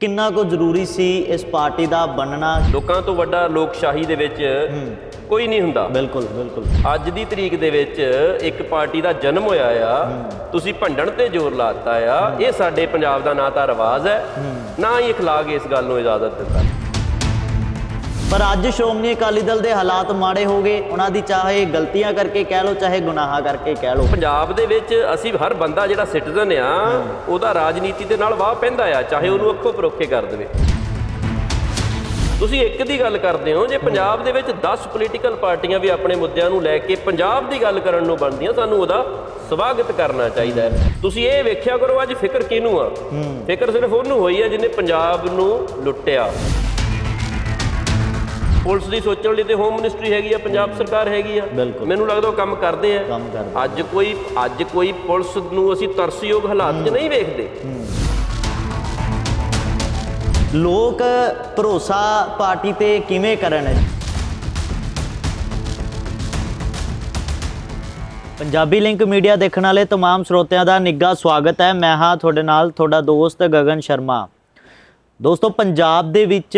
ਕਿੰਨਾ ਕੁ ਜ਼ਰੂਰੀ ਸੀ ਇਸ ਪਾਰਟੀ ਦਾ ਬਣਨਾ ਲੋਕਾਂ ਤੋਂ ਵੱਡਾ ਲੋਕਸ਼ਾਹੀ ਦੇ ਵਿੱਚ ਕੋਈ ਨਹੀਂ ਹੁੰਦਾ ਬਿਲਕੁਲ ਬਿਲਕੁਲ ਅੱਜ ਦੀ ਤਰੀਕ ਦੇ ਵਿੱਚ ਇੱਕ ਪਾਰਟੀ ਦਾ ਜਨਮ ਹੋਇਆ ਆ ਤੁਸੀਂ ਭੰਡਣ ਤੇ ਜ਼ੋਰ ਲਾਤਾ ਆ ਇਹ ਸਾਡੇ ਪੰਜਾਬ ਦਾ ਨਾ ਤਾਂ ਰਿਵਾਜ ਹੈ ਨਾ ਹੀ اخلاق ਇਸ ਗੱਲ ਨੂੰ ਇਜਾਜ਼ਤ ਦਿੰਦਾ ਪਰ ਅੱਜ ਸ਼੍ਰੋਮਣੀ ਅਕਾਲੀ ਦਲ ਦੇ ਹਾਲਾਤ ਮਾੜੇ ਹੋ ਗਏ। ਉਹਨਾਂ ਦੀ ਚਾਹੇ ਗਲਤੀਆਂ ਕਰਕੇ ਕਹਿ ਲਓ ਚਾਹੇ ਗੁਨਾਹਾਂ ਕਰਕੇ ਕਹਿ ਲਓ। ਪੰਜਾਬ ਦੇ ਵਿੱਚ ਅਸੀਂ ਹਰ ਬੰਦਾ ਜਿਹੜਾ ਸਿਟੀਜ਼ਨ ਆ ਉਹਦਾ ਰਾਜਨੀਤੀ ਦੇ ਨਾਲ ਵਾਹ ਪੈਂਦਾ ਆ ਚਾਹੇ ਉਹਨੂੰ ਅੱਖੋਂ ਪਰੋਖੇ ਕਰ ਦੇਵੇ। ਤੁਸੀਂ ਇੱਕ ਦੀ ਗੱਲ ਕਰਦੇ ਹੋ ਜੇ ਪੰਜਾਬ ਦੇ ਵਿੱਚ 10 ਪੋਲੀਟੀਕਲ ਪਾਰਟੀਆਂ ਵੀ ਆਪਣੇ ਮੁੱਦਿਆਂ ਨੂੰ ਲੈ ਕੇ ਪੰਜਾਬ ਦੀ ਗੱਲ ਕਰਨ ਨੂੰ ਬਣਦੀਆਂ ਸਾਨੂੰ ਉਹਦਾ ਸਵਾਗਤ ਕਰਨਾ ਚਾਹੀਦਾ ਹੈ। ਤੁਸੀਂ ਇਹ ਵੇਖਿਆ ਕਰੋ ਅੱਜ ਫਿਕਰ ਕਿਹਨੂੰ ਆ? ਫਿਕਰ ਸਿਰਫ ਉਹਨੂੰ ਹੋਈ ਹੈ ਜਿਹਨੇ ਪੰਜਾਬ ਨੂੰ ਲੁੱਟਿਆ। ਪੁਲਿਸ ਦੀ ਸੋਚਣ ਲਈ ਤੇ ਹੋਮ ਮਿਨਿਸਟਰੀ ਹੈਗੀ ਆ ਪੰਜਾਬ ਸਰਕਾਰ ਹੈਗੀ ਆ ਬਿਲਕੁਲ। ਮੈਨੂੰ ਲੱਗਦਾ ਉਹ ਕੰਮ ਕਰਦੇ ਆ ਕੰਮ ਕਰਦੇ। ਅੱਜ ਕੋਈ ਅੱਜ ਕੋਈ ਪੁਲਿਸ ਨੂੰ ਅਸੀਂ ਤਰਸਯੋਗ ਹਾਲਾਤ 'ਚ ਨਹੀਂ ਵੇਖਦੇ ਲੋਕ ਭਰੋਸਾ ਪਾਰਟੀ ਤੇ ਕਿਵੇਂ ਕਰਨ ਪੰਜਾਬੀ ਲਿੰਕ ਮੀਡੀਆ ਦੇਖਣ ਵਾਲੇ तमाम ਸਰੋਤਿਆਂ ਦਾ ਨਿੱਘਾ ਸਵਾਗਤ ਹੈ ਮੈਂ ਹਾਂ ਤੁਹਾਡੇ ਨਾਲ ਤੁਹਾਡਾ ਦੋਸਤ ਗਗਨ ਸ਼ਰਮਾ ਦੋਸਤੋ ਪੰਜਾਬ ਦੇ ਵਿੱਚ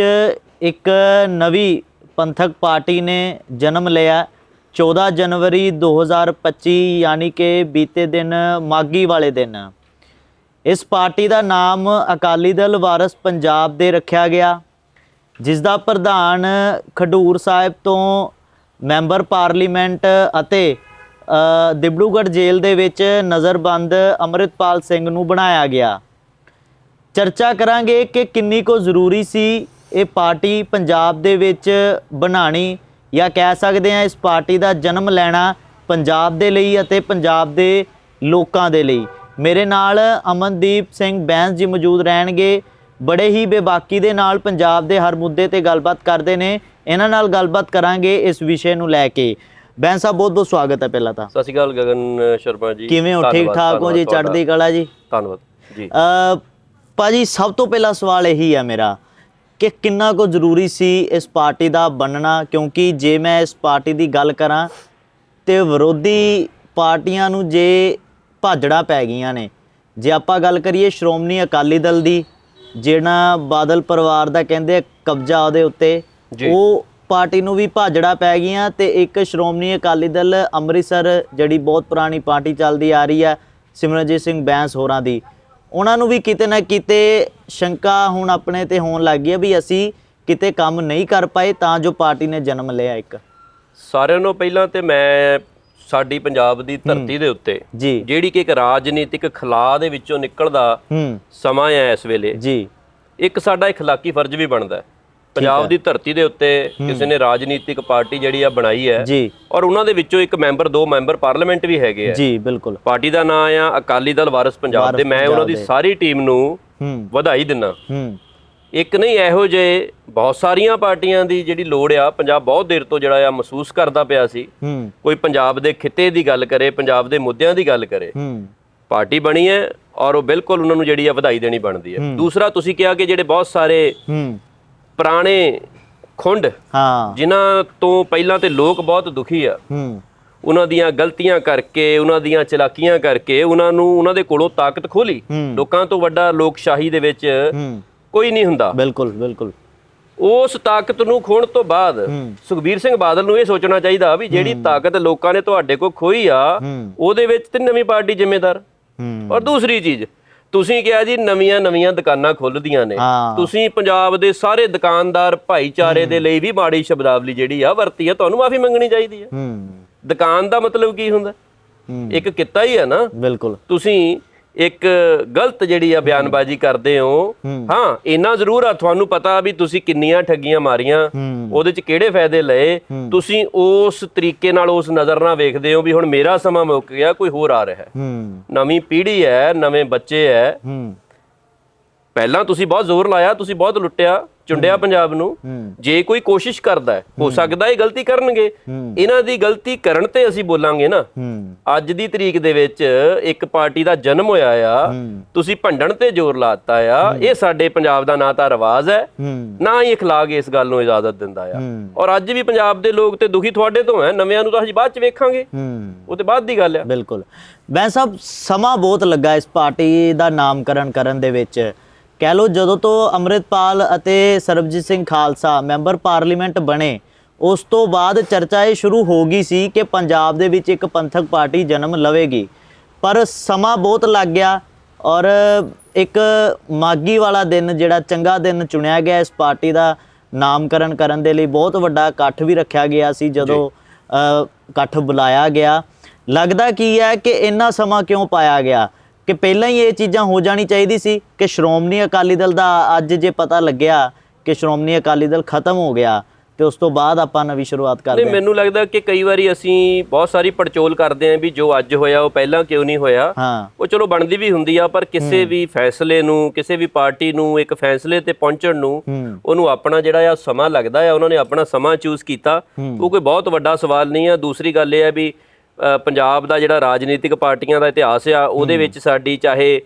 ਇੱਕ ਨਵੀਂ ਪੰਥਕ ਪਾਰਟੀ ਨੇ ਜਨਮ ਲਿਆ 14 ਜਨਵਰੀ 2025 ਯਾਨੀ ਕਿ ਬੀਤੇ ਦਿਨ ਮਾਗੀ ਵਾਲੇ ਦਿਨ। ਇਸ ਪਾਰਟੀ ਦਾ ਨਾਮ ਅਕਾਲੀ ਦਲ ਵਾਰਸ ਪੰਜਾਬ ਦੇ ਰੱਖਿਆ ਗਿਆ ਜਿਸ ਦਾ ਪ੍ਰਧਾਨ ਖਡੂਰ ਸਾਹਿਬ ਤੋਂ ਮੈਂਬਰ ਪਾਰਲੀਮੈਂਟ ਅਤੇ ਅ, ਜੇਲ੍ਹ ਦੇ ਵਿੱਚ ਨਜ਼ਰਬੰਦ ਅਮਰਿਤਪਾਲ ਸਿੰਘ ਨੂੰ ਬਣਾਇਆ ਗਿਆ। ਚਰਚਾ ਕਰਾਂਗੇ ਕਿ ਕਿੰਨੀ ਕੋ ਜ਼ਰੂਰੀ ਸੀ ਇਹ ਪਾਰਟੀ ਪੰਜਾਬ ਦੇ ਵਿੱਚ ਬਣਾਣੀ ਜਾਂ ਕਹਿ ਸਕਦੇ ਹਾਂ ਇਸ ਪਾਰਟੀ ਦਾ ਜਨਮ ਲੈਣਾ ਪੰਜਾਬ ਦੇ ਲਈ ਅਤੇ ਪੰਜਾਬ ਦੇ ਲੋਕਾਂ ਦੇ ਲਈ। ਮੇਰੇ ਨਾਲ ਅਮਨਦੀਪ ਸਿੰਘ ਬੈਂਸ ਜੀ ਮੌਜੂਦ ਰਹਿਣਗੇ। ਬੜੇ ਹੀ ਬੇਬਾਕੀ ਦੇ ਨਾਲ ਪੰਜਾਬ ਦੇ ਹਰ ਮੁੱਦੇ ਤੇ ਗੱਲਬਾਤ ਕਰਦੇ ਨੇ। ਇਹਨਾਂ ਨਾਲ ਗੱਲਬਾਤ ਕਰਾਂਗੇ ਇਸ ਵਿਸ਼ੇ ਨੂੰ ਲੈ ਕੇ। ਬੈਂਸ ਸਾਹਿਬ ਬਹੁਤ ਬਹੁਤ ਸਵਾਗਤ ਹੈ ਪਹਿਲਾਂ ਤਾਂ। ਸਤਿ ਸ਼੍ਰੀ ਅਕਾਲ ਗਗਨ ਸ਼ਰਮਾ ਜੀ। ਕਿਵੇਂ ਹੋ? ਠੀਕ ਠਾਕ ਹੋ ਜੀ? ਚੜ੍ਹਦੀ ਕਲਾ ਜੀ? ਧੰਨਵਾਦ ਜੀ। ਅ ਭਾਜੀ ਸਭ ਤੋਂ ਪਹਿਲਾ ਸਵਾਲ ਇਹੀ ਹੈ ਮੇਰਾ। ਕਿ ਕਿੰਨਾ ਕੁ ਜ਼ਰੂਰੀ ਸੀ ਇਸ ਪਾਰਟੀ ਦਾ ਬਣਨਾ ਕਿਉਂਕਿ ਜੇ ਮੈਂ ਇਸ ਪਾਰਟੀ ਦੀ ਗੱਲ ਕਰਾਂ ਤੇ ਵਿਰੋਧੀ ਪਾਰਟੀਆਂ ਨੂੰ ਜੇ ਭਾਜੜਾ ਪੈ ਗਈਆਂ ਨੇ ਜੇ ਆਪਾਂ ਗੱਲ ਕਰੀਏ ਸ਼੍ਰੋਮਣੀ ਅਕਾਲੀ ਦਲ ਦੀ ਜਿਹੜਾ ਬਾਦਲ ਪਰਿਵਾਰ ਦਾ ਕਹਿੰਦੇ ਕਬਜ਼ਾ ਉਹਦੇ ਉੱਤੇ। ਉਹ ਪਾਰਟੀ ਨੂੰ ਵੀ ਭਾਜੜਾ ਪੈ ਗਈਆਂ ਤੇ ਇੱਕ ਸ਼੍ਰੋਮਣੀ ਅਕਾਲੀ ਦਲ ਅੰਮ੍ਰਿਤਸਰ ਜਿਹੜੀ ਬਹੁਤ ਪੁਰਾਣੀ ਪਾਰਟੀ ਚੱਲਦੀ ਆ ਰਹੀ ਹੈ ਸਿਮਰਨਜੀਤ ਸਿੰਘ ਬੈਂਸ ਹੋਰਾਂ ਦੀ ਉਹਨਾਂ ਨੂੰ ਵੀ ਕਿਤੇ ਨਾ ਕਿਤੇ ਸ਼ੰਕਾ ਹੁਣ ਆਪਣੇ ਤੇ ਹੋਣ ਲੱਗ ਗਈ ਹੈ ਵੀ ਅਸੀਂ ਕਿਤੇ ਕੰਮ ਨਹੀਂ ਕਰ ਪਾਏ ਤਾਂ ਜੋ ਪਾਰਟੀ ਨੇ ਜਨਮ ਲਿਆ ਇੱਕ। ਸਾਰਿਆਂ ਨੂੰ ਪਹਿਲਾਂ ਤੇ ਮੈਂ ਸਾਡੀ ਪੰਜਾਬ ਦੀ ਧਰਤੀ ਦੇ ਉੱਤੇ ਜਿਹੜੀ ਕਿ ਇੱਕ ਰਾਜਨੀਤਿਕ ਖਲਾ ਦੇ ਵਿੱਚੋਂ ਨਿਕਲਦਾ ਸਮਾਂ ਹੈ ਇਸ ਵੇਲੇ। ਜੀ। ਇੱਕ ਸਾਡਾ ਇਖਲਾਕੀ ਫਰਜ਼ ਵੀ ਬਣਦਾ ਪੰਜਾਬ ਦੀ ਧਰਤੀ ਦੇ ਉੱਤੇ ਕਿਸੇ ਨੇ ਰਾਜਨੀਤਿਕ ਪਾਰਟੀ ਜਿਹੜੀ ਆ ਬਣਾਈ ਹੈ ਜੀ। ਔਰ ਉਹਨਾਂ ਦੇ ਵਿੱਚੋਂ ਇੱਕ ਮੈਂਬਰ ਦੋ ਮੈਂਬਰ ਪਾਰਲੀਮੈਂਟ ਵੀ ਹੈਗੇ ਆ। ਜੀ ਬਿਲਕੁਲ। ਪਾਰਟੀ ਦਾ ਨਾਮ ਆ ਅਕਾਲੀ ਦਲ ਵਾਰਸ ਪੰਜਾਬ ਦੇ। ਮੈਂ ਉਹਨਾਂ ਦੀ ਸਾਰੀ ਟੀਮ ਨੂੰ ਵਧਾਈ ਹੂੰ। ਇੱਕ ਨਹੀਂ ਇਹੋ ਜਿਹੇ ਬਹੁਤ ਸਾਰੀਆਂ ਪਾਰਟੀਆਂ ਦੀ ਜਿਹੜੀ ਲੋੜ ਆ ਪੰਜਾਬ ਬਹੁਤ ਦੇਰ ਤੋਂ ਜਿਹੜਾ ਆ ਮਹਿਸੂਸ ਕਰਦਾ ਪਿਆ ਸੀ। ਕੋਈ ਪੰਜਾਬ ਦੇ ਖਿੱਤੇ ਦੀ ਗੱਲ ਕਰੇ ਪੰਜਾਬ ਦੇ ਮੁੱਦਿਆਂ ਦੀ ਗੱਲ ਕਰੇ। ਪਾਰਟੀ ਬਣੀ ਹੈ ਔਰ ਉਹ ਬਿਲਕੁਲ ਉਹਨਾਂ ਨੂੰ ਜਿਹੜੀ ਆ ਵਧਾਈ ਦੇਣੀ ਬਣਦੀ ਹੈ। ਦੂਸਰਾ ਤੁਸੀਂ ਕਿਹਾ ਕਿ ਜਿਹੜੇ ਬਹੁਤ ਸਾਰੇ ਪੁਰਾਣੇ ਖੁੰਡ ਹਾਂ। ਜਿਨ੍ਹਾਂ ਤੋਂ ਪਹਿਲਾਂ ਤੇ ਲੋਕ ਬਹੁਤ ਦੁਖੀ ਆ। ਹੂੰ। ਉਹਨਾਂ ਦੀਆਂ ਗਲਤੀਆਂ ਕਰਕੇ ਉਹਨਾਂ ਦੀਆਂ ਚਲਾਕੀਆਂ ਕਰਕੇ ਉਹਨਾਂ ਨੂੰ ਉਹਨਾਂ ਦੇ ਕੋਲੋਂ ਤਾਕਤ ਖੋਲੀ। ਲੋਕਾਂ ਤੋਂ ਵੱਡਾ ਲੋਕਸ਼ਾਹੀ ਦੇ ਵਿੱਚ ਹੂੰ। ਕੋਈ ਨਹੀਂ ਹੁੰਦਾ। ਬਿਲਕੁਲ ਬਿਲਕੁਲ। ਉਸ ਤਾਕਤ ਨੂੰ ਖੋਣ ਤੋਂ ਬਾਅਦ ਸੁਖਬੀਰ ਸਿੰਘ ਬਾਦਲ ਨੂੰ ਇਹ ਸੋਚਣਾ ਚਾਹੀਦਾ ਵੀ ਜਿਹੜੀ ਤਾਕਤ ਲੋਕਾਂ ਨੇ ਤੁਹਾਡੇ ਕੋਲ ਖੋਈ ਆ ਉਹਦੇ ਵਿੱਚ ਤੇ ਨਵੀਂ ਪਾਰਟੀ ਜ਼ਿੰਮੇਦਾਰ। ਹੂੰ। ਔਰ ਦੂਸਰੀ ਚੀਜ਼ ਤੁਸੀਂ ਕਿਹਾ ਜੀ ਨਵੀਆਂ ਨਵੀਆਂ ਦੁਕਾਨਾਂ ਖੁੱਲਦੀਆਂ ਨੇ। ਹਾਂ। ਤੁਸੀਂ ਪੰਜਾਬ ਦੇ ਸਾਰੇ ਦੁਕਾਨਦਾਰ ਭਾਈਚਾਰੇ ਦੇ ਲਈ ਵੀ ਮਾੜੀ ਸ਼ਬਦਾਵਲੀ ਜਿਹੜੀ ਆ ਵਰਤੀ ਆ ਤੁਹਾਨੂੰ ਮਾਫੀ ਮੰਗਣੀ ਚਾਹੀਦੀ ਆ। ਹੂੰ। ਦੁਕਾਨ ਦਾ ਮਤਲਬ ਕੀ ਹੁੰਦਾ? ਹੂੰ। ਇੱਕ ਕਿੱਤਾ ਹੀ ਆ ਨਾ। ਬਿਲਕੁਲ। ਤੁਸੀਂ ਇੱਕ ਗਲਤ ਜਿਹੜੀ ਆ ਬਿਆਨਬਾਜ਼ੀ ਕਰਦੇ ਹੋ ਹੂੰ। ਇੰਨਾ ਜ਼ਰੂਰ ਆ ਤੁਹਾਨੂੰ ਪਤਾ ਵੀ ਤੁਸੀਂ ਕਿੰਨੀਆਂ ਠੱਗੀਆਂ ਮਾਰੀਆਂ ਉਹਦੇ ਚ ਕਿਹੜੇ ਫਾਇਦੇ ਲਏ ਤੁਸੀਂ ਉਸ ਤਰੀਕੇ ਨਾਲ ਉਸ ਨਜ਼ਰ ਨਾਲ ਵੇਖਦੇ ਹੋ ਵੀ ਹੁਣ ਮੇਰਾ ਸਮਾਂ ਮੁੱਕ ਗਿਆ ਕੋਈ ਹੋਰ ਆ ਰਿਹਾ ਹੈ। ਨਵੀਂ ਪੀੜ੍ਹੀ ਹੈ ਨਵੇਂ ਬੱਚੇ ਹੂੰ। ਪਹਿਲਾਂ ਤੁਸੀਂ ਬਹੁਤ ਜ਼ੋਰ ਲਾਇਆ ਤੁਸੀਂ ਬਹੁਤ ਲੁੱਟਿਆ ਚੁੰਡਿਆ ਪੰਜਾਬ ਨੂੰ ਹੂੰ ਜੇ ਕੋਈ ਕੋਸ਼ਿਸ਼ ਕਰਦਾ ਹੈ ਹੋ ਸਕਦਾ ਇਹ ਗਲਤੀ ਕਰਨਗੇ ਹੂੰ। ਇਹਨਾਂ ਦੀ ਗਲਤੀ ਕਰਨ ਤੇ ਅਸੀਂ ਬੋਲਾਂਗੇ ਨਾ ਹੂੰ ਅੱਜ ਦੀ ਤਰੀਕ ਦੇ ਵਿੱਚ ਇੱਕ ਪਾਰਟੀ ਦਾ ਜਨਮ ਹੋਇਆ ਆ ਹੂੰ। ਤੁਸੀਂ ਭੰਡਣ ਤੇ ਜ਼ੋਰ ਲਾਤਾ ਆ ਇਹ ਸਾਡੇ ਪੰਜਾਬ ਦਾ ਨਾ ਤਾਂ ਰਿਵਾਜ ਹੈ ਹੂੰ ਨਾ ਹੀ اخلاق ਇਸ ਗੱਲ ਨੂੰ ਇਜਾਜ਼ਤ ਦਿੰਦਾ ਆ ਹੂੰ। ਔਰ ਅੱਜ ਵੀ ਪੰਜਾਬ ਦੇ ਲੋਕ ਤੇ ਦੁਖੀ ਤੁਹਾਡੇ ਤੋਂ ਹੈ ਨਵਿਆਂ ਨੂੰ ਤਾਂ ਅਸੀਂ ਬਾਅਦ ਚ ਵੇਖਾਂਗੇ ਹੂੰ ਉਹ ਤੇ ਬਾਅਦ ਦੀ ਗੱਲ ਆ ਬਿਲਕੁਲ ਬੈਂ ਸਾਹਿਬ ਸਮਾਂ ਬਹੁਤ ਲੱਗਾ ਇਸ ਪਾਰਟੀ ਦਾ ਨਾਮਕਰਨ ਕਰਨ ਦੇ ਵਿੱਚ ਕਹਿ ਲੋ ਜਦੋਂ ਤੋਂ ਅੰਮ੍ਰਿਤਪਾਲ ਅਤੇ ਸਰਬਜੀਤ ਸਿੰਘ ਖਾਲਸਾ ਮੈਂਬਰ ਪਾਰਲੀਮੈਂਟ ਬਣੇ ਉਸ ਤੋਂ ਬਾਅਦ ਚਰਚਾ ਇਹ ਸ਼ੁਰੂ ਹੋ ਗਈ ਸੀ ਕਿ ਪੰਜਾਬ ਦੇ ਵਿੱਚ ਇੱਕ ਪੰਥਕ ਪਾਰਟੀ ਜਨਮ ਲਵੇਗੀ। ਪਰ ਸਮਾਂ ਬਹੁਤ ਲੱਗ ਗਿਆ ਔਰ ਇੱਕ ਮਾਗੀ ਵਾਲਾ ਦਿਨ ਜਿਹੜਾ ਚੰਗਾ ਦਿਨ ਚੁਣਿਆ ਗਿਆ ਇਸ ਪਾਰਟੀ ਦਾ ਨਾਮਕਰਨ ਕਰਨ ਦੇ ਲਈ ਬਹੁਤ ਵੱਡਾ ਇਕੱਠ ਵੀ ਰੱਖਿਆ ਗਿਆ ਸੀ ਜਦੋਂ ਇਕੱਠ ਬੁਲਾਇਆ ਗਿਆ। ਲੱਗਦਾ ਕੀ ਹੈ ਕਿ ਇੰਨਾ ਸਮਾਂ ਕਿਉਂ ਪਾਇਆ ਗਿਆ? ਕਿ ਪਹਿਲਾਂ ਹੀ ਇਹ ਚੀਜ਼ਾਂ ਹੋ ਜਾਣੀ ਚਾਹੀਦੀ ਸੀ ਕਿ ਸ਼੍ਰੋਮਣੀ ਅਕਾਲੀ ਦਲ ਦਾ ਅੱਜ ਜੇ ਪਤਾ ਲੱਗਿਆ ਕਿ ਸ਼੍ਰੋਮਣੀ ਅਕਾਲੀ ਦਲ ਖਤਮ ਹੋ ਗਿਆ ਤੇ ਉਸ ਤੋਂ ਬਾਅਦ ਆਪਾਂ ਨਵੀਂ ਸ਼ੁਰੂਆਤ ਕਰਦੇ ਹਾਂ। ਮੈਨੂੰ ਲੱਗਦਾ ਕਿ ਕਈ ਵਾਰੀ ਅਸੀਂ ਬਹੁਤ ਸਾਰੀ ਪੜਚੋਲ ਕਰਦੇ ਆਂ ਵੀ ਜੋ ਅੱਜ ਹੋਇਆ ਉਹ ਪਹਿਲਾਂ ਕਿਉਂ ਨਹੀਂ ਹੋਇਆ। ਉਹ ਚਲੋ ਬਣਦੀ ਵੀ ਹੁੰਦੀ ਆ ਪਰ ਕਿਸੇ ਵੀ ਫੈਸਲੇ ਨੂੰ ਕਿਸੇ ਵੀ ਪਾਰਟੀ ਨੂੰ ਇੱਕ ਫੈਸਲੇ ਤੇ ਪਹੁੰਚਣ ਨੂੰ ਉਹਨੂੰ ਆਪਣਾ ਜਿਹੜਾ ਆ ਸਮਾਂ ਲੱਗਦਾ ਆ ਉਹਨਾਂ ਨੇ ਆਪਣਾ ਸਮਾਂ ਚੂਜ਼ ਕੀਤਾ। ਉਹ ਕੋਈ ਬਹੁਤ ਵੱਡਾ ਸਵਾਲ ਨਹੀਂ ਆ। ਦੂਸਰੀ ਗੱਲ ਇਹ ਆ ਵੀ ਪੰਜਾਬ ਦਾ ਜਿਹੜਾ ਰਾਜਨੀਤਿਕ ਪਾਰਟੀਆਂ ਦਾ ਇਤਿਹਾਸ ਆ ਉਹਦੇ ਵਿੱਚ ਸਾਡੀ ਚਾਹੇ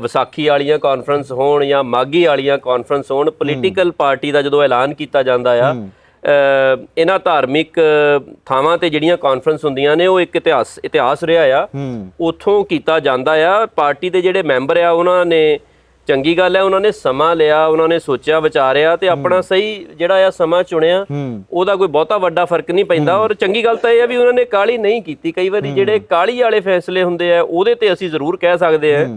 ਵਿਸਾਖੀ ਵਾਲੀਆਂ ਕਾਨਫਰੰਸ ਹੋਣ ਜਾਂ ਮਾਗੀ ਵਾਲੀਆਂ ਕਾਨਫਰੰਸ ਹੋਣ ਪੋਲੀਟੀਕਲ ਪਾਰਟੀ ਦਾ ਜਦੋਂ ਐਲਾਨ ਕੀਤਾ ਜਾਂਦਾ ਆ ਇਹਨਾਂ ਧਾਰਮਿਕ ਥਾਵਾਂ ਤੇ ਜਿਹੜੀਆਂ ਕਾਨਫਰੰਸ ਹੁੰਦੀਆਂ ਨੇ ਉਹ ਇੱਕ ਇਤਿਹਾਸ ਇਤਿਹਾਸ ਰਿਹਾ ਆ। ਉਥੋਂ ਕੀਤਾ ਜਾਂਦਾ ਆ ਪਾਰਟੀ ਦੇ ਜਿਹੜੇ ਮੈਂਬਰ ਆ ਉਹਨਾਂ ਨੇ ਚੰਗੀ ਗੱਲ ਹੈ ਉਹਨਾਂ ਨੇ ਸਮਾਂ ਲਿਆ ਉਹਨਾਂ ਨੇ ਸੋਚਿਆ ਵਿਚਾਰਿਆ ਤੇ ਆਪਣਾ ਸਹੀ ਜਿਹੜਾ ਆ ਸਮਾਂ ਚੁਣਿਆ ਹੂੰ। ਉਹਦਾ ਕੋਈ ਬਹੁਤਾ ਵੱਡਾ ਫ਼ਰਕ ਨਹੀਂ ਪੈਂਦਾ ਔਰ ਚੰਗੀ ਗੱਲ ਤਾਂ ਇਹ ਆ ਵੀ ਉਹਨਾਂ ਨੇ ਕਾਲੀ ਨਹੀਂ ਕੀਤੀ। ਕਈ ਵਾਰੀ ਜਿਹੜੇ ਕਾਲੀ ਵਾਲੇ ਫੈਸਲੇ ਹੁੰਦੇ ਆ ਉਹਦੇ ਤੇ ਅਸੀਂ ਜ਼ਰੂਰ ਕਹਿ ਸਕਦੇ ਆ